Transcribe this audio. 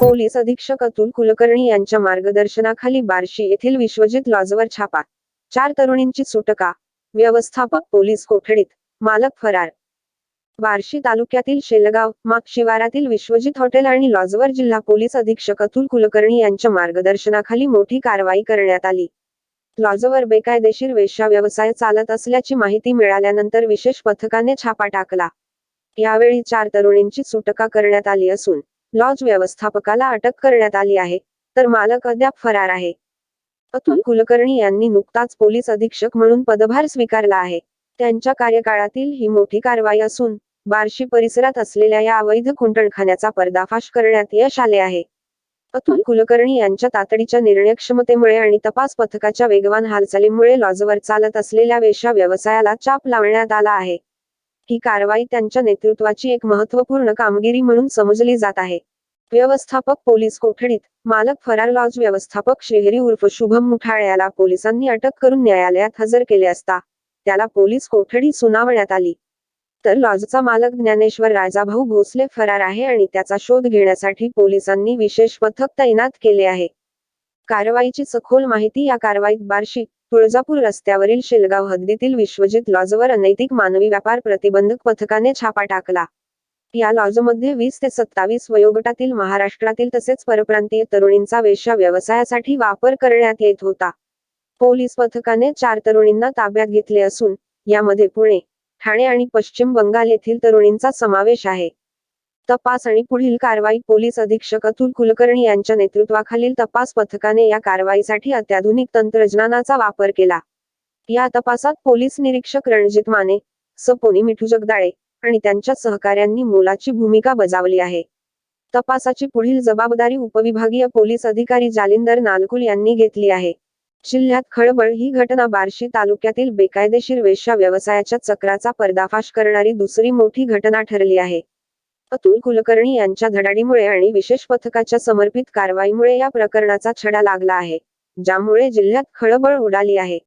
Police अधीक्षक अतुल कुलकर्णी यांच्या मार्गदर्शनाखाली बार्शी येथील विश्वजित लॉजवर छापा. चार तरुणींची सुटका. व्यवस्थापक पोलीस कोठडीत. मालक फरार. बार्शी तालुक्यातील शेलगाव माग शिवारातील विश्वजित हॉटेल आणि लॉजवर जिल्हा पोलीस अधीक्षक अतुल कुलकर्णी यांच्या मार्गदर्शनाखाली मोठी कारवाई करण्यात आली. लॉजवर बेकायदेशीर वेश्या व्यवसाय चालत असल्याची माहिती मिळाल्यानंतर विशेष पथकाने छापा टाकला. यावेळी चार तरुणींची सुटका करण्यात आली असून लॉज व्यवस्थापकाला अटक करण्यात आली आहे तर मालक अद्याप फरार आहे. अतुल कुलकर्णी यांनी नुकताच पोलीस अधीक्षक म्हणून पदभार स्वीकारला आहे. त्यांच्या कार्यकाळातील ही मोठी कारवाई असून बार्शी परिसरात असलेल्या या अवैध कुंटणखान्याचा पर्दाफाश करण्यात यश आले आहे. अतुल कुलकर्णी यांच्या तातडीच्या निर्णय क्षमतेमुळे आणि तपास पथकाच्या वेगवान हालचालीमुळे लॉजवर चालत असलेल्या वेश्या व्यवसायाला चाप लावण्यात आला आहे. ही कारवाई त्यांच्या नेतृत्वाची एक महत्त्वपूर्ण कामगिरी म्हणून समजली जात आहे. व्यवस्थापक पोलीस कोठडीत मालक फरार लॉज व्यवस्थापक श्रीहरी उर्फ शुभम मुठाळ्याला पोलिसांनी अटक करून न्यायालयात हजर केले असता त्याला पोलीस कोठडी सुनावण्यात आली. तर लॉजचा मालक ज्ञानेश्वर राजाभाऊ भोसले फरार आहे आणि त्याचा शोध घेण्यासाठी पोलिसांनी विशेष पथक तैनात केले आहे. कारवाईची सखोल माहिती या कारवाईत बार्शी तुळजापूर रस्त्यावरील शेलगाव हद्दीतील विश्वजित लॉजवर अनैतिक मानवी व्यापार प्रतिबंधक पथकाने छापा टाकला. या लॉजमध्ये वीस ते सत्तावीस वयोगटातील महाराष्ट्रातील तसेच परप्रांतीय तरुणींचा वेश्या व्यवसायासाठी वापर करण्यात येत होता. पोलीस पथकाने चार तरुणींना ताब्यात घेतले असून यामध्ये पुणे ठाणे आणि पश्चिम बंगाल येथील तरुणींचा समावेश आहे. तपास आणि पुढील कारवाई पोलीस अधीक्षक अतुल कुलकर्णी यांच्या नेतृत्वाखालील तपास पथकाने या कारवाईसाठी अत्याधुनिक तंत्रज्ञानाचा वापर केला. या तपासात पोलीस निरीक्षक रणजित माने सपोनी मिठू जगदाळे आणि त्यांच्या सहकाऱ्यांनी मोलाची भूमिका बजावली आहे. तपासाची पुढील जबाबदारी उपविभागीय पोलीस अधिकारी जालिंदर नालकुल यांनी घेतली आहे. जिल्ह्यात खळबळ ही घटना बार्शी तालुक्यातील बेकायदेशीर वेश्या व्यवसायाच्या चक्राचा पर्दाफाश करणारी दुसरी मोठी घटना ठरली आहे. अतुल कुलकर्णी यांच्या धडाडीमुळे आणि विशेष पथकाच्या समर्पित कारवाईमुळे या प्रकरणाचा छडा लागला आहे ज्यामुळे जिल्ह्यात खळबळ उडाली आहे.